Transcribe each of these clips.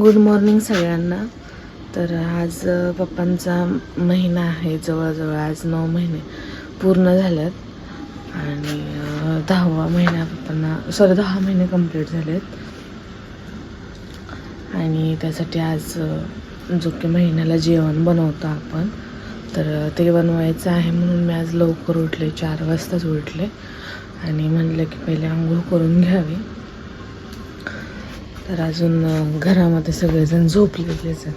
Good morning सगळ्यांना. तर आज पप्पांचा महिना आहे जवळजवळ आज नऊ महिने पूर्ण झाल्यात आणि दहावा महिना पप्पांना सॉरी दहा महिने कंप्लीट झालेत. आणि त्यासाठी आज जो की महिन्याला जेवण बनवतो आपण तर ते बनवायचं आहे म्हणून मी आज लवकर उठले चार वाजताच उठले. आणि म्हणलं की पहिले आंघोळ करून घ्यावी. तर अजून घरामध्ये सगळेजण झोपलेलेच आहेत.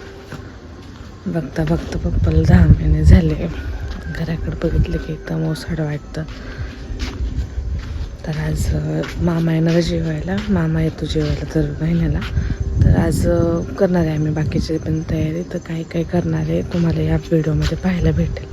बघता बघता पप्पाला दहा महिने झाले. घराकडे बघितलं की एकदम ओसाड वाटतं. तर आज मामा येणार जेवायला. मामा येतो जेवायला दर महिन्याला. तर आज करणार आहे आम्ही बाकीची पण तयारी. तर काय काय करणार आहे तुम्हाला या व्हिडिओमध्ये पाहायला भेटेल.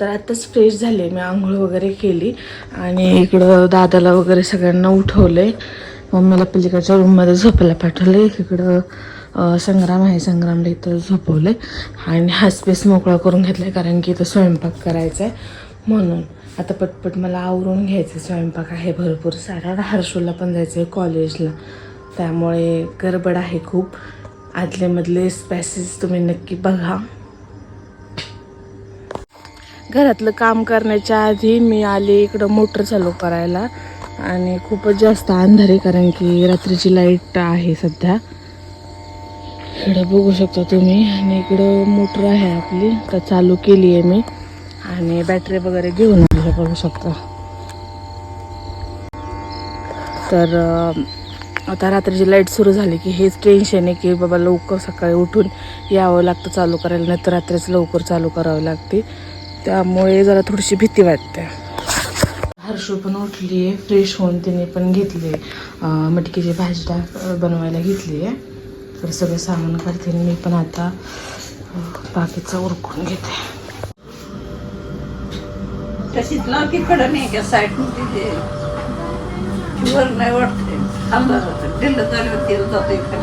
तर आत्ताच फ्रेश झाले मी आंघोळ वगैरे केली आणि इकडं दादाला वगैरे सगळ्यांना उठवले मम्मीला पलीकडच्या रूममध्ये झोपायला पाठवले इकडं संग्राम आहे संग्रामला इथं झोपवले आणि हा स्पेस मोकळा करून घेतला कारण की इथं स्वयंपाक करायचा आहे म्हणून. आता पटपट मला आवरून घ्यायचं स्वयंपाक आहे भरपूर. सारा हर्षूला पण जायचं आहे कॉलेजला त्यामुळे गडबड आहे खूप. आदलेमधले स्पॅसेस तुम्ही नक्की बघा. घरातलं काम करण्याच्या आधी मी आले इकडं मोटर चालू करायला. आणि खूपच जास्त अंधारे कारण की रात्रीची लाइट आहे सध्या. इकडं बघू शकता तुम्ही. आणि इकडं मोटर आहे आपली तर चालू केली आहे मी. आणि बॅटरी वगैरे घेऊन आले बघू शकता. तर आता रात्रीची लाइट सुरू झाली की हेच टेन्शन आहे की बाबा लवकर सकाळी उठून यावं लागतं चालू करायला नाही तर रात्रीच लवकर चालू करावं लागते. त्यामुळे जरा थोडीशी भीती वाटते. हर्षू पण उठली आहे फ्रेश होऊन तिने पण घेतली मटकीची भाजी टाक बनवायला घेतली आहे तर सगळं सामान करते आणि मी पण आता बाकीचं उरकून घेते. तशीच लाव की कडं नाही का साईड तिथे वर नाही वाटते खाल्लं जातं दिलं जातं इकडे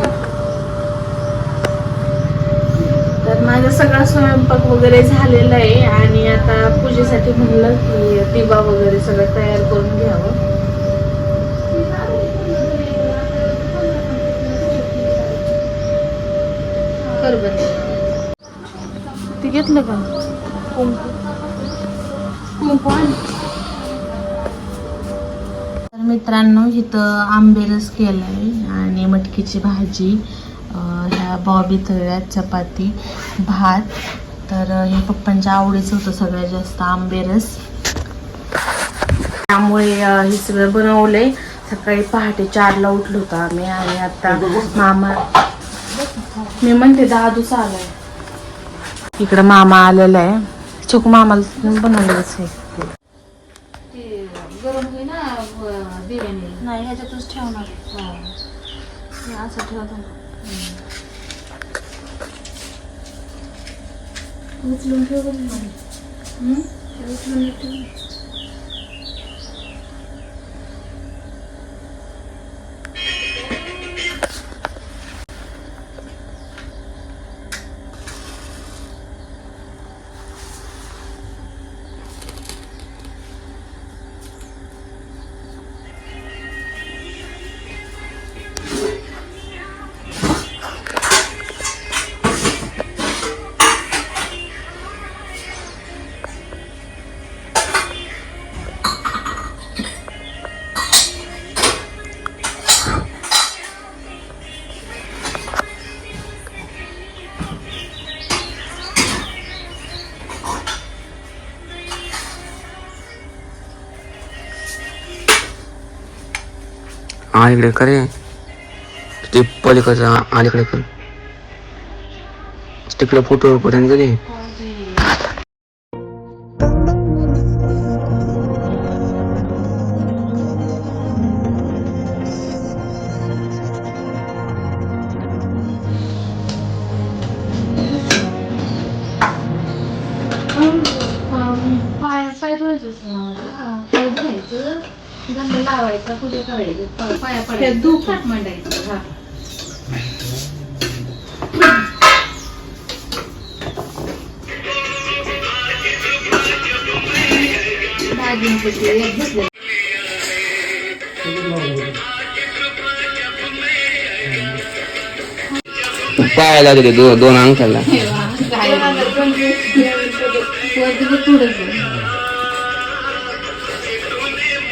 तर माझा सगळा स्वयंपाक वगैरे झालेला आहे आणि आता पूजेसाठी म्हणलं की दिवा वगैरे सगळं तयार करून घ्यावं. कर ते घेतलं का? कुंकू. कुंकू तर मित्रांनो इथं आंबेरस केलाय आणि मटकीची भाजी. ह्या बॉबी तळ्यात चपाती भात. तर हे पप्पांच्या आवडीचं होतं सगळ्यात जास्त आंबेरस त्यामुळे हे सगळं बनवलंय. सकाळी पहाटे चारला उठलो होतो आम्ही आणि आता मामा मी म्हणते दादूच आलाय इकडं मामा आलेला आहे. चुक मामाला बनवलेलंच आहे. गरम होईना बिर्याणी? नाही ह्याच्यातच ठेवणार. असं ठेवतो. লুঙ্গি হুম? हा इकडे अलीकडे करे ते पलीकडचं अलीकडे कर. तिकडे फोटो पर्यंत कधी. गंध लावायचा पाया पडायचं मांडायचं हा दागिन्यापैकी एक घेतलं पायाला दोन अंगठ्याला